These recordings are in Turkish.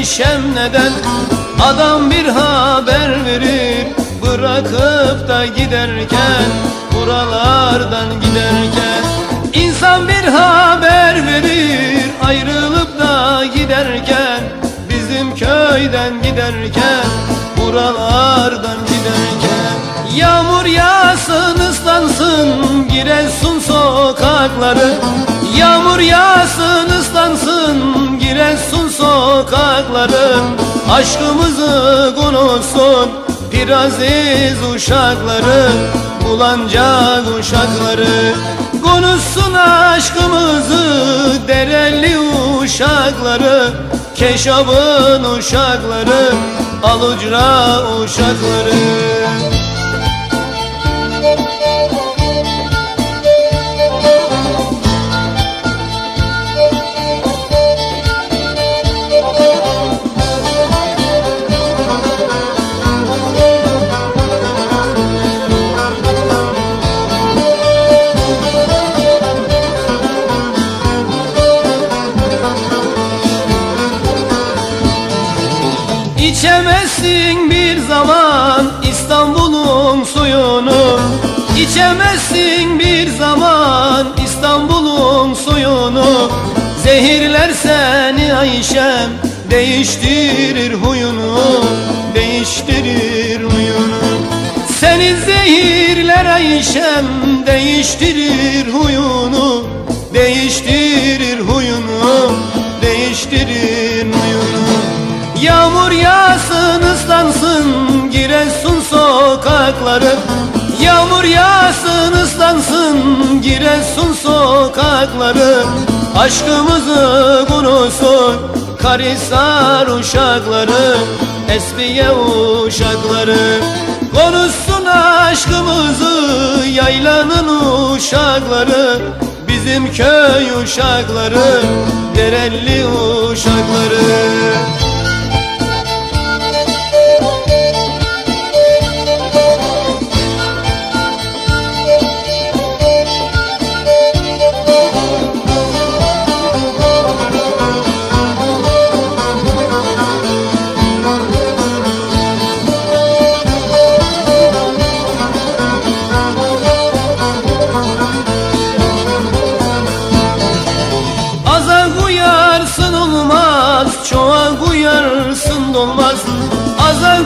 Ayşem neden Adam bir haber verir? Bırakıp da giderken Buralardan giderken İnsan bir haber verir. Ayrılıp da giderken Bizim köyden giderken Buralardan giderken Yağmur yağsın ıslansın Giresun sokakları. Yağmur yağsın ıslansın sokakları Aşkımızı konuşsun Piraziz uşakları Bulanca uşakları. Konuşsun aşkımızı Dereli uşakları. Keşabın uşakları Alucra uşakları İçemezsin bir zaman İstanbul'un suyunu. İçemezsin bir zaman İstanbul'un suyunu. Zehirler seni Ayşem Değiştirir huyunu. Değiştirir huyunu. Seni zehirler Ayşem Değiştirir huyunu. Değiştirir huyunu Değiştirir Yağmur yağsın ıslansın Giresun sokakları. Yağmur yağsın ıslansın Giresun sokakları. Aşkımızı konuşsun Karisar uşakları Esbiye uşakları. Konuşsun aşkımızı Yaylanın uşakları. Bizim köy uşakları Derelli uşakları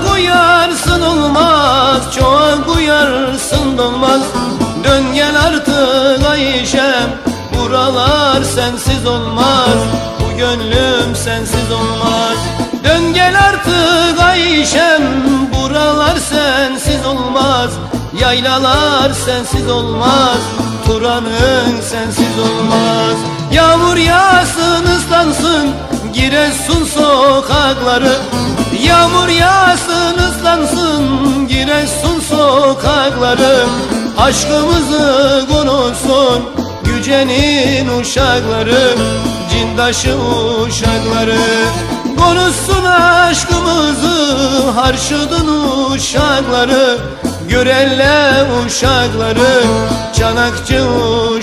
koyarsın olmaz Çoğa koyarsın dolmaz. Dön gel artık Ayşem Buralar sensiz olmaz. Bu gönlüm sensiz olmaz. Dön gel artık Ayşem Buralar sensiz olmaz. Yaylalar sensiz olmaz Turanın sensiz olmaz. Yağmur yağsın ıslansın Giresun sokakları Yağmur yağsın ıslansın Giresun sokakları. Aşkımızı konuşsun Yücenin uşakları Cindaşı uşakları. Konuşsun aşkımızı Harşudun uşakları Görelle uşakları Çanakçı uşakları